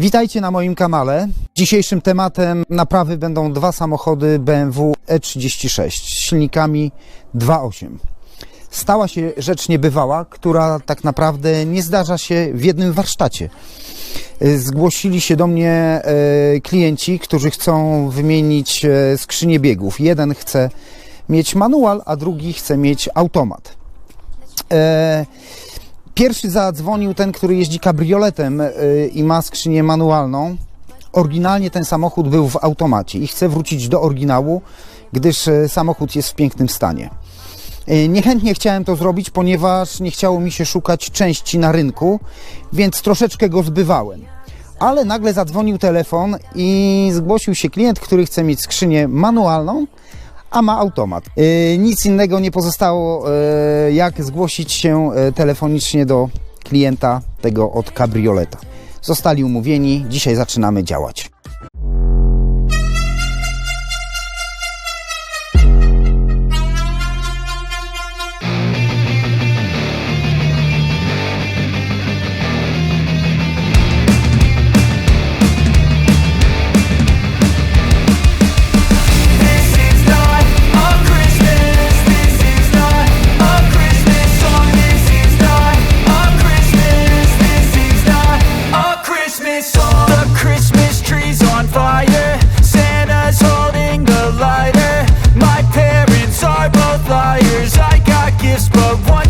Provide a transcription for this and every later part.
Witajcie na moim kanale. Dzisiejszym tematem naprawy będą dwa samochody BMW E36 z silnikami 2.8. Stała się rzecz niebywała, która tak naprawdę nie zdarza się w jednym warsztacie. Y, Zgłosili się do mnie e, klienci, którzy chcą wymienić e, skrzynię biegów. Jeden chce mieć manual, a drugi chce mieć automat. E, Pierwszy zadzwonił ten, który jeździ kabrioletem y, i ma skrzynię manualną. Oryginalnie ten samochód był w automacie i chce wrócić do oryginału, gdyż y, samochód jest w pięknym stanie. Y, Niechętnie chciałem to zrobić, ponieważ nie chciało mi się szukać części na rynku, więc troszeczkę go zbywałem. Ale nagle zadzwonił telefon i zgłosił się klient, który chce mieć skrzynię manualną, a ma automat. Yy, nic innego nie pozostało, yy, jak zgłosić się yy, telefonicznie do klienta tego od kabrioleta. Zostali umówieni, dzisiaj zaczynamy działać. what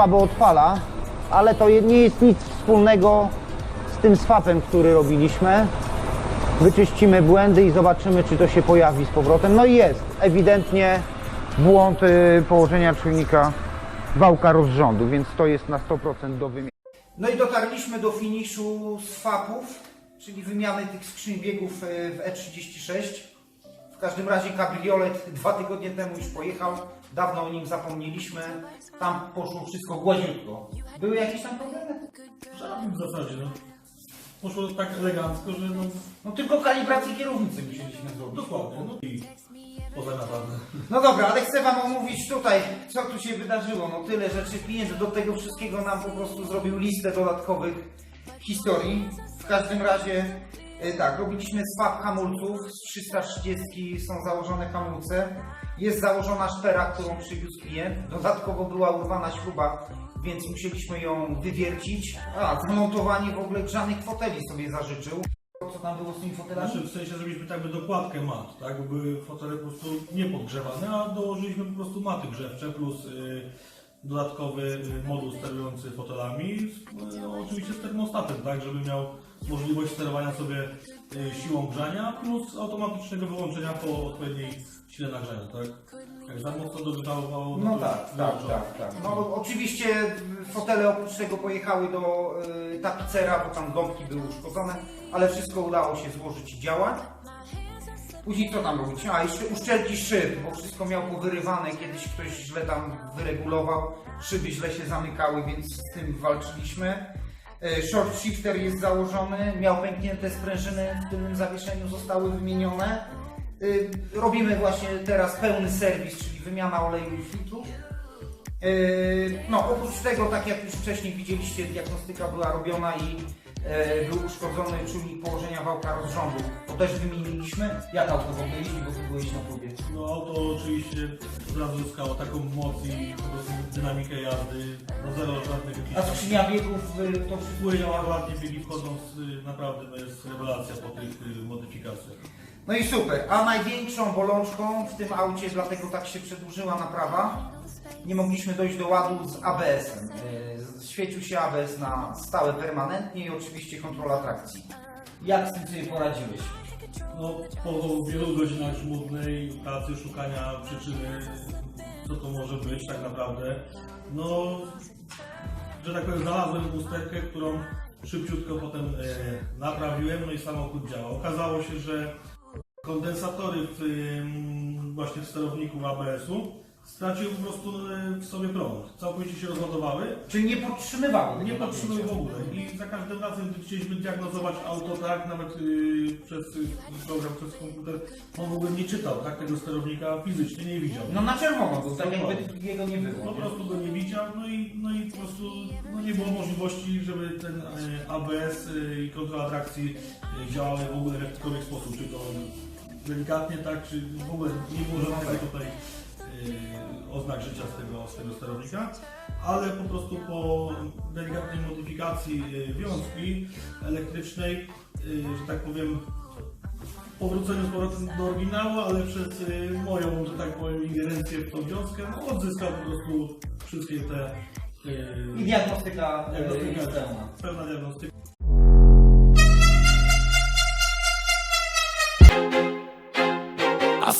Słabo odpala, ale to nie jest nic wspólnego z tym swapem, który robiliśmy. Wyczyścimy błędy i zobaczymy, czy to się pojawi z powrotem. No i jest, ewidentnie błąd y, położenia czujnika wałka rozrządu, więc to jest na 100% do wymiany. No i dotarliśmy do finiszu swapów, czyli wymiany tych skrzyń biegów y, w E36. W każdym razie kabriolet dwa tygodnie temu już pojechał, dawno o nim zapomnieliśmy. Tam poszło wszystko gładziutko. Były jakieś tam problemy? Żadnym w zasadzie, no. Poszło tak elegancko, że no, No tylko kalibrację kierownicy musieliśmy zrobić. dokładnie, no i poza naprawdę. No dobra, ale chcę Wam omówić tutaj, co tu się wydarzyło. No tyle rzeczy, klient do tego wszystkiego nam po prostu zrobił listę dodatkowych historii. W każdym razie, tak, robiliśmy swap hamulców. Z 330 są założone hamulce. Jest założona szpera, którą przywiózł klient. Dodatkowo była urwana śruba, więc musieliśmy ją wywiercić. A, zamontowanie w ogóle grzanych foteli sobie zażyczył. Co tam było z tymi fotelami? Znaczy, w sensie zrobiliśmy tak jakby dokładkę mat, tak? Bo były fotele po prostu niepodgrzewane, a dołożyliśmy po prostu maty grzewcze plus y, dodatkowy y, moduł sterujący fotelami, y, oczywiście z termostatem, tak? Żeby miał możliwość sterowania sobie y, siłą grzania plus automatycznego wyłączenia po odpowiedniej sile nagrzania, tak? Jak za mocno dogrzewało, No to tak, tak, wyłączało. tak, tak. No oczywiście fotele oprócz tego pojechały do y, tapicera, bo tam gąbki były uszkodzone, ale wszystko udało się złożyć i działa. Później co tam robić? A, jeszcze uszczelki szyb, bo wszystko miał powyrywane, kiedyś ktoś źle tam wyregulował, szyby źle się zamykały, więc z tym walczyliśmy. Y, Short shifter jest założony, miał pęknięte sprężyny w tylnym zawieszeniu, zostały wymienione. Y, Robimy właśnie teraz pełny serwis, czyli wymiana oleju i filtrów. Yy, No, oprócz tego, tak jak już wcześniej widzieliście, diagnostyka była robiona i e, był uszkodzony czujnik położenia wałka rozrządu. To też wymieniliśmy. Jak auto w ogóle jeździ, bo ty byłeś na próbie. No auto oczywiście od razu zyskało taką moc i po prostu dynamikę jazdy, no zero żadnych jakichś A skrzynia biegów, y, to wszystko Płynie działa ładnie, biegi wchodzą, z- naprawdę to jest rewelacja po tych y, modyfikacjach. No i super. A największą bolączką w tym aucie, dlatego tak się przedłużyła naprawa, nie mogliśmy dojść do ładu z ABS-em. Yy, Świecił się ABS na stałe, permanentnie i oczywiście kontrola trakcji. Jak z tym sobie poradziłeś? No, po wielu godzinach żmudnej pracy, szukania przyczyny, co to może być tak naprawdę, no, że tak powiem, znalazłem usterkę, którą szybciutko potem e, naprawiłem, no i samochód działa. Okazało się, że kondensatory w, ym, właśnie w sterowniku ABS-u straciły po prostu e, w sobie prąd. Całkowicie się rozładowały. Czyli nie podtrzymywały Nie napięcia. w ogóle i za każdym razem, gdy chcieliśmy diagnozować auto, tak, nawet yy, przez y, program, przez komputer, on w ogóle nie czytał tak, tego sterownika fizycznie, nie widział. No na czerwono był, tak jakby jego nie było. Po prostu go nie widział, no i, no i po prostu no nie było możliwości, żeby ten e, ABS e, i kontrola trakcji e, działały w ogóle w jakikolwiek sposób, czy to delikatnie, tak, czy w ogóle nie było żadnego tutaj oznak życia z tego, z tego sterownika, ale po prostu po delikatnej modyfikacji e, wiązki elektrycznej, e, że tak powiem, powróceniu z powrotem do oryginału, ale przez y, moją, że tak powiem, ingerencję w tą wiązkę, no odzyskał po prostu wszystkie te I y, diagnostyka, diagnostyka pełna diagnostyka.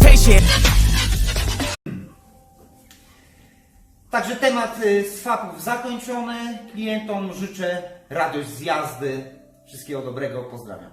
impatient. Także temat y, swapów zakończony. Klientom życzę radość z jazdy. Wszystkiego dobrego, pozdrawiam.